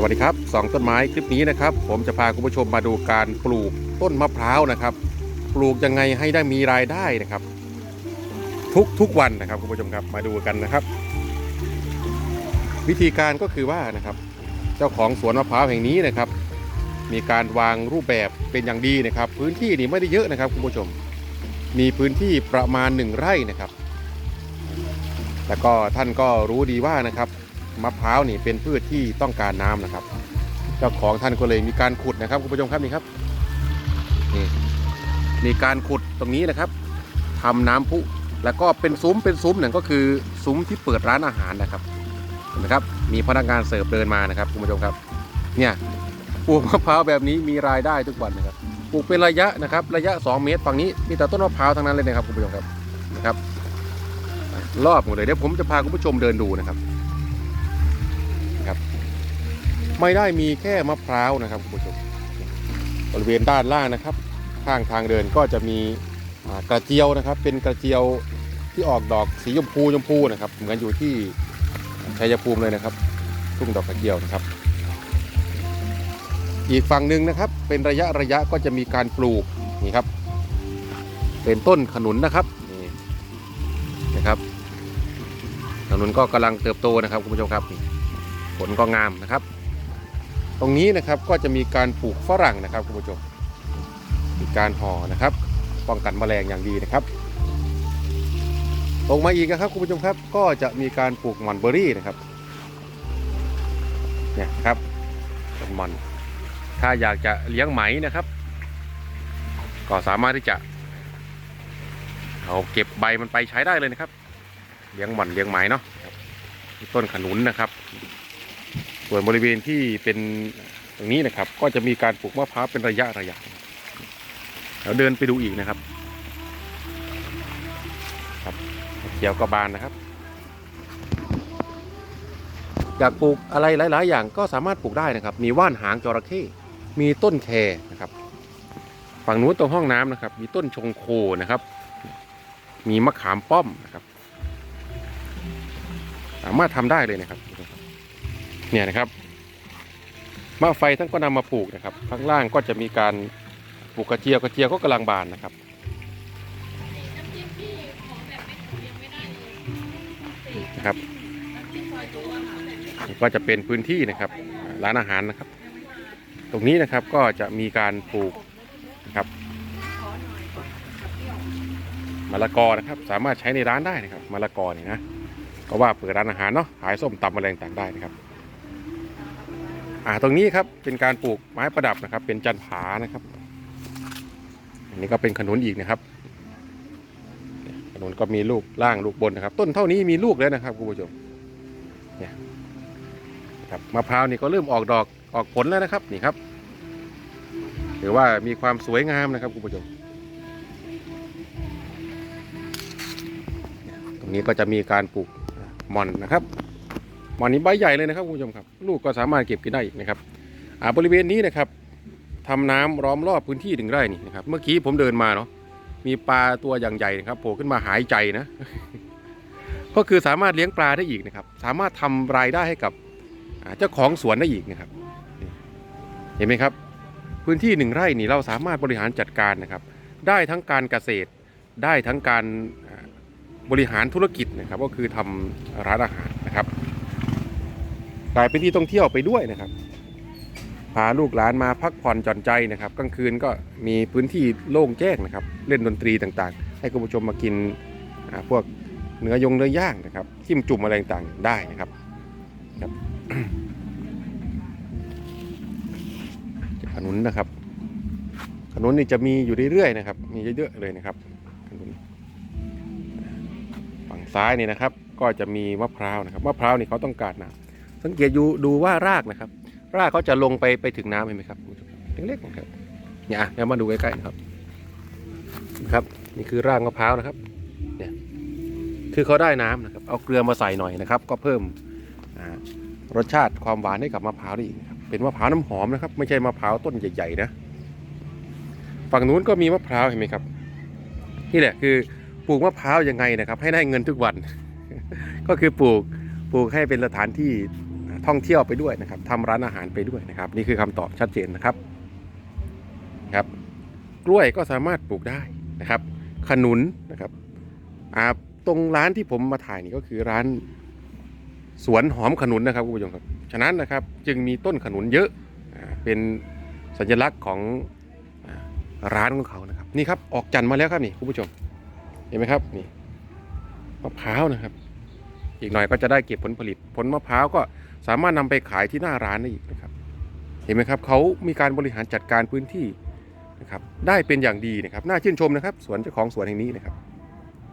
สวัสดีครับสองต้นไม้คลิปนี้นะครับ ผมจะพาคุณผู้ชมมาดูการปลูกต้นมะพร้าวนะครับ ปลูกยังไงให้ได้มีรายได้นะครับ ทุกทุกวันนะครับคุณผู้ชมครับมาดูกันนะครับ วิธีการก็คือว่านะครับ เจ้าของสวนมะพร้าวแห่งนี้นะครับ มีการวางรูปแบบเป็นอย่างดีนะครับ พื้นที่นี่ไม่ได้เยอะนะครับคุณผู้ชม มีพื้นที่ประมาณหนึ่งไร่นะครับ แล้วก็ท่านก็รู้ดีว่านะครับ มะพร้าวนี่เป็นพืชที่ต้องการน้ำนะครับ เจ้าของท่านก็เลยมีการขุดนะครับคุณผู้ชมครับนี่ครับนี่มีการขุดตรงนี้นะครับทำน้ำพุแล้วก็เป็นซุ้มเป็นซุ้มหนั่นก็คือซุ้มที่เปิดร้านอาหารนะครับเห็นไหมครับมีพนักงานเสิร์ฟเดินมานะครับคุณผู้ชมครับ เนี่ยปลูกมะพร้าวแบบนี้มีรายได้ทุกวันนะครับปลูกเป็นระยะนะครับ ระยะ 2 เมตรฝั่งนี้มีแต่ต้นมะพร้าวทั้งนั้นเลยนะครับคุณผู้ชมครับนะครับ รอบหมดเลยเดี๋ยวผมจะพาคุณผู้ชมเดินดูนะครับ ไม่ได้มีแค่มะพร้าวนะครับคุณผู้ชมบริเวณด้านล่างนะครับ ข้างทางเดินก็จะมีกระเจียวนะครับ เป็นกระเจียวที่ออกดอกสีชมพูชมพูนะครับเหมือนอยู่ที่ชัยภูมิเลยนะครับ ทุ่งดอกกระเจียวนะครับ อีกฝั่งหนึ่งนะครับ เป็นระยะระยะก็จะมีการปลูกนี่ครับ เป็นต้นขนุนนะครับนี่นะครับขนุนก็กำลังเติบโตนะครับคุณผู้ชมครับผลก็งามนะครับ ตรงนี้นะครับก็จะมีการปลูกฝรั่งนะครับคุณผู้ชมมีการห่อนะครับ ป้องกันแมลงอย่างดีนะครับตรงมาอีกนะครับคุณผู้ชมครับ ก็จะมีการปลูกมอนเบอรี่นะครับเนี่ยครับต้นมอนถ้าอยากจะเลี้ยงไหมนะครับ ก็สามารถที่จะเอาเก็บใบมันไปใช้ได้เลยนะครับ เลี้ยงหม่อนเลี้ยงไหมเนาะต้นขนุนนะครับ ส่วนบริเวณที่เป็นตรงนี้นะครับ ก็จะมีการปลูกมะพร้าวเป็นระยะระยะเราเดินไปดูอีกนะครับครับเกี่ยวกับบานนะครับ อยากปลูกอะไรหลาย ๆ อย่างก็สามารถปลูกได้นะครับ มีว่านหางจระเข้มีต้นแคนะครับ ฝั่งนู้นตรงห้องน้ำนะครับ มีต้นชงโคนะครับ มีมะขามป้อมนะครับ สามารถทำได้เลยนะครับ เนี่ยนะครับมะไฟท่านก็นำมาปลูกนะครับ ข้างล่างก็จะมีการปลูกกระเจียวกระเจียวก็กำลังบานนะครับนะครับ ก็จะเป็นพื้นที่นะครับ ร้านอาหารนะครับ ตรงนี้นะครับก็จะมีการปลูกนะครับมะละกอนะครับ สามารถใช้ในร้านได้นะครับมะละกอนี่นะก็ว่าเปิดร้านอาหารเนาะขายส้มตำอะไรต่างได้นะครับ อ่าตรงนี้ครับเป็นการปลูกไม้ประดับนะครับ เป็นจันผานะครับ อันนี้ก็เป็นขนุนอีกนะครับขนุนก็มีลูกล่างลูกบนนะครับ ต้นเท่านี้มีลูกแล้วนะครับคุณผู้ชมเนี่ยครับมะพร้าวนี่ก็เริ่มออกดอกออกผลแล้วนะครับนี่ครับถือว่ามีความสวยงามนะครับคุณผู้ชมตรงนี้ก็จะมีการปลูกหม่อนนะครับ หมอนนี้ใบใหญ่เลยนะครับคุณผู้ชมครับ ลูกก็สามารถเก็บกินได้นะครับอ่าบริเวณนี้นะครับทำน้ำล้อมรอบพื้นที่ถึงไร่นี่นะครับ เมื่อกี้ผมเดินมาเนาะมีปลาตัวอย่างใหญ่นะครับโผล่ขึ้นมาหายใจนะ ก็คือสามารถเลี้ยงปลาได้อีกนะครับ สามารถทำรายได้ให้กับเจ้าของสวนได้อีกนะครับ เห็นไหมครับ พื้นที่หนึ่งไร่นี่เราสามารถบริหารจัดการนะครับ ได้ทั้งการเกษตรได้ทั้งการบริหารธุรกิจนะครับ ก็คือทำร้านอาหาร ลายเป็นที่ท่องเที่ยวไปด้วยนะครับ พาลูกหลานมาพักผ่อนหย่อนใจนะครับกลางคืนก็มีพื้นที่โล่งแจ้งนะครับ เล่นดนตรีต่างๆ ให้คุณผู้ชมมากินพวกเนื้อยงเนื้อย่างนะครับจิ้มจุ่มอะไรต่างๆได้นะครับขนุนนะครับ ขนุนนี่จะมีอยู่เรื่อยๆนะครับ มีเยอะๆเลยนะครับขนุนฝั่งซ้ายนี่นะครับ ก็จะมีมะพร้าวนะครับมะพร้าวนี่เขาต้องการน้ำ สังเกตดูดูว่ารากนะครับ รากเขาจะลงไปไปถึงน้ำเห็นไหมครับเล็กๆนะครับเนี่ยอะเดี๋ยวมาดูใกล้ๆนะครับนะครับ นี่คือรากมะพร้าวนะครับเนี่ยคือเขาได้น้ำนะครับ เอาเกลือมาใส่หน่อยนะครับ ก็เพิ่มรสชาติความหวานให้กับมะพร้าวได้อีกครับเป็นมะพร้าวน้ำหอมนะครับ ไม่ใช่มะพร้าวต้นใหญ่ๆนะฝั่งนู้นก็มีมะพร้าวเห็นไหมครับนี่แหละคือปลูกมะพร้าวยังไงนะครับ ให้ได้เงินทุกวัน ก็คือปลูกปลูกให้เป็นสถานที่ ท่องเที่ยวไปด้วยนะครับทำร้านอาหารไปด้วยนะครับ นี่คือคำตอบชัดเจนนะครับครับ กล้วยก็สามารถปลูกได้นะครับ ขนุนนะครับอ่าตรงร้านที่ผมมาถ่ายนี่ก็คือร้านสวนหอมขนุนนะครับคุณผู้ชมครับ ฉะนั้นนะครับจึงมีต้นขนุนเยอะเป็นสัญลักษณ์ของร้านของเขานะครับ นี่ครับออกจันทร์มาแล้วครับนี่คุณผู้ชม เห็นไหมครับนี่มะพร้าวนะครับ อีกหน่อยก็จะได้เก็บผลผลิตผลมะพร้าวก็ สามารถนำไปขายที่หน้าร้านได้อีกนะครับ เห็นไหมครับเขามีการบริหารจัดการพื้นที่นะครับได้เป็นอย่างดีนะครับน่าชื่นชมนะครับ สวนเจ้าของสวนแห่งนี้นะครับ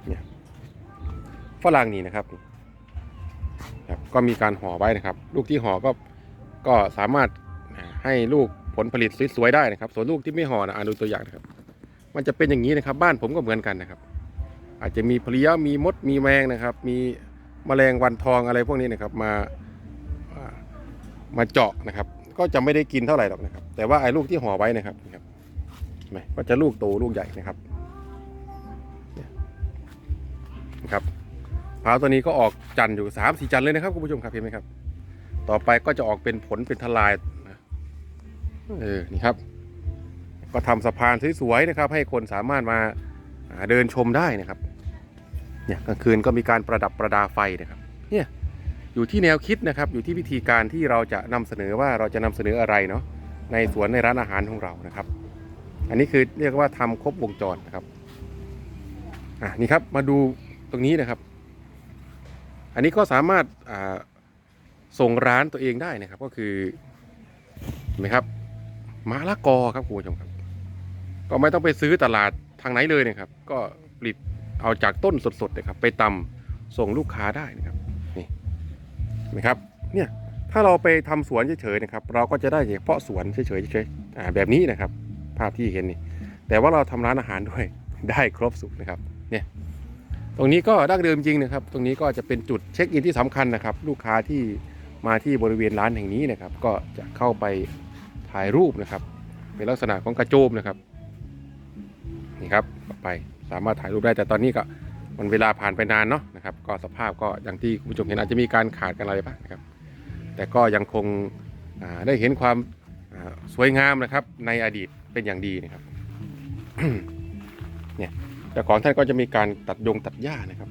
เนี่ยฝรั่งนี่นะครับครับ ก็มีการห่อไว้นะครับ ลูกที่ห่อก็ก็สามารถให้ลูกผลผลิตสวยๆได้นะครับ ส่วนลูกที่ไม่ห่อนะอ่านดูตัวอย่างนะครับ มันจะเป็นอย่างนี้นะครับ บ้านผมก็เหมือนกันนะครับ อาจจะมีเพลี้ยมีมดมีแมงนะครับ มีแมลงวันทองอะไรพวกนี้นะครับ มา มาเจาะนะครับ ก็จะไม่ได้กินเท่าไหร่หรอกนะครับ แต่ว่าไอ้ลูกที่ห่อไว้นะครับนะครับเห็นไหมก็จะลูกโตลูกใหญ่นะครับนะครับพร้าวตัวนี้ก็ออกจันทร์อยู่สามสี่จันทร์เลยนะครับคุณผู้ชมครับเห็นไหมครับ ต่อไปก็จะออกเป็นผลเป็นทลายนะเออนี่ครับ ก็ทำสะพานสวยๆนะครับ ให้คนสามารถมาเดินชมได้นะครับ เนี่ยกลางคืนก็มีการประดับประดาไฟนะครับ เนี่ย อยู่ที่แนวคิดนะครับ อยู่ที่วิธีการที่เราจะนำเสนอว่าเราจะนำเสนออะไรเนาะในสวนในร้านอาหารของเรานะครับ อันนี้คือเรียกว่าทำครบวงจรนะครับอะนี่ครับมาดูตรงนี้นะครับ อันนี้ก็สามารถส่งร้านตัวเองได้นะครับ ก็คือเห็นไหมครับมะละกอครับคุณผู้ชมครับ ก็ไม่ต้องไปซื้อตลาดทางไหนเลยนะครับ ก็ผลิตเอาจากต้นสดๆนะครับ ไปตำส่งลูกค้าได้นะครับ นไหมครับเนี่ยถ้าเราไปทำสวนเฉยๆนะครับ เราก็จะได้เฉพาะสวนเฉยๆเฉยๆอ่าแบบนี้นะครับ ภาพที่เห็นนี่แต่ว่าเราทำร้านอาหารด้วยได้ครบสุขนะครับเนี่ยตรงนี้ก็ดั้งเดิมจริงนะครับ ตรงนี้ก็จะเป็นจุดเช็คอินที่สำคัญนะครับ ลูกค้าที่มาที่บริเวณร้านแห่งนี้นะครับ ก็จะเข้าไปถ่ายรูปนะครับ เป็นลักษณะของกระโจมนะครับนี่ครับไปสามารถถ่ายรูปได้แต่ตอนนี้ก็ มันเวลาผ่านไปนานเนาะนะครับ ก็สภาพก็อย่างที่คุณผู้ชมเห็นอาจจะมีการขาดกันอะไรบ้างนะครับ แต่ก็ยังคงได้เห็นความสวยงามนะครับ ในอดีตเป็นอย่างดีนะครับเนี่ยแต่ของท่านก็จะมีการตัดยงตัดหญ้านะครับ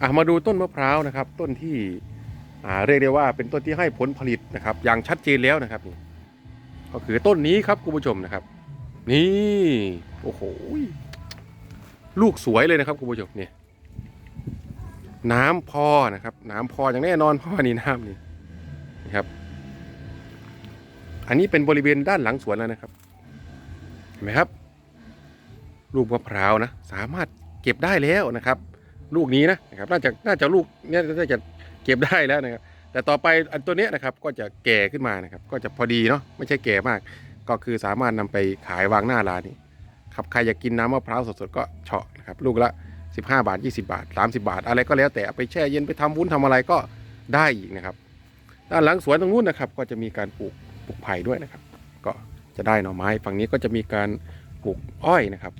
อะมาดูต้นมะพร้าวนะครับ ต้นที่เรียกได้ว่าเป็นต้นที่ให้ผลผลิตนะครับ อย่างชัดเจนแล้วนะครับนี่ก็คือต้นนี้ครับคุณผู้ชมนะครับ นี่โอ้โห ลูกสวยเลยนะครับคุณผู้ชมเนี่ยน้ำพอนะครับ น้ำพออย่างแน่นอนพราะว่านี่น้ำนี่นะครับ อันนี้เป็นบริเวณด้านหลังสวนแล้วนะครับ เห็นไหมครับ ลูกมะพร้าวนะ สามารถเก็บได้แล้วนะครับ ลูกนี้นะนะครับ น่าจะน่าจะลูกเนี่ยน่าจะเก็บได้แล้วนะครับ แต่ต่อไปอันตัวเนี้ยนะครับ ก็จะแก่ขึ้นมานะครับ ก็จะพอดีเนาะไม่ใช่แก่มาก ก็คือสามารถนำไปขายวางหน้าร้านนี้ ครับใครอยากกินน้ำมะพร้าวสดๆก็เฉาะนะครับลูกละ 15 บาท 20 บาท 30 บาท อะไรก็แล้วแต่เอาไปแช่เย็นไปทำวุ้นทำอะไรก็ได้อีกนะครับ ด้านหลังสวนตรงนู้นนะครับ ก็จะมีการปลูกปลูกไผ่ด้วยนะครับ ก็จะได้หน่อไม้ฝั่งนี้ก็จะมีการปลูกอ้อยนะครับ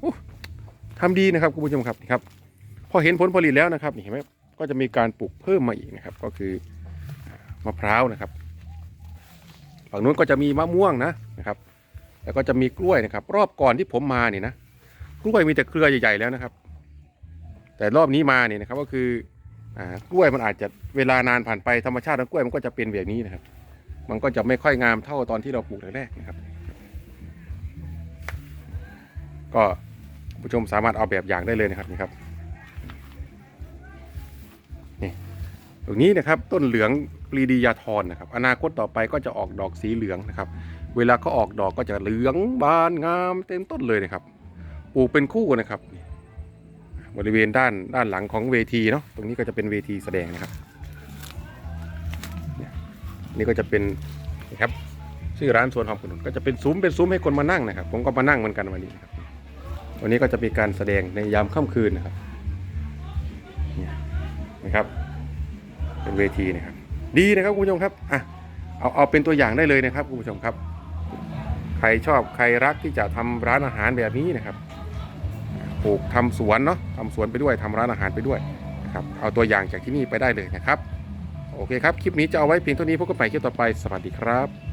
โอ้ทำดีนะครับคุณผู้ชมครับนี่ครับ พอเห็นผลผลิตแล้วนะครับนี่เห็นไหมก็จะมีการปลูกเพิ่มมาอีกนะครับ ก็คือมะพร้าวนะครับ ฝั่งนู้นก็จะมีมะม่วงนะ แล้วก็จะมีกล้วยนะครับ รอบก่อนที่ผมมาเนี่ยนะกล้วยมีแต่เครือใหญ่ๆแล้วนะครับ แต่รอบนี้มาเนี่ยนะครับ ก็คืออ่ากล้วยมันอาจจะเวลานานผ่านไปธรรมชาติของกล้วยมันก็จะเป็นแบบนี้นะครับ มันก็จะไม่ค่อยงามเท่าตอนที่เราปลูกแรกๆนะครับ ก็ผู้ชมสามารถเอาแบบอย่างได้เลยนะครับนี่ครับนี่ตรงนี้นะครับต้นเหลืองปรีดียาทรนะครับ อนาคตต่อไปก็จะออกดอกสีเหลืองนะครับ เวลาเขาออกดอกก็จะเหลืองบานงามเต็มต้นเลยนะครับปลูกเป็นคู่นะครับ บริเวณด้านด้านหลังของเวทีเนาะตรงนี้ก็จะเป็นเวทีแสดงนะครับเนี่ยก็จะเป็นนะครับชื่อร้านสวนหอมขนุนก็จะเป็นซุ้มเป็นซุ้มให้คนมานั่งนะครับ ผมก็มานั่งเหมือนกันวันนี้ครับวันนี้ก็จะมีการแสดงในยามค่ำคืนนะครับเนี่ยนะครับ เป็นเวทีนะครับ ดีนะครับคุณผู้ชมครับอะเอาเอาเป็นตัวอย่างได้เลยนะครับคุณผู้ชมครับ ใครชอบใครรักที่จะทำร้านอาหารแบบนี้นะครับปลูกทำสวนเนาะทำสวนไปด้วยทำร้านอาหารไปด้วยนะครับเอาตัวอย่างจากที่นี่ไปได้เลยนะครับ โอเคครับ คลิปนี้จะเอาไว้เพียงเท่านี้พบกันใหม่คลิปต่อไปสวัสดีครับ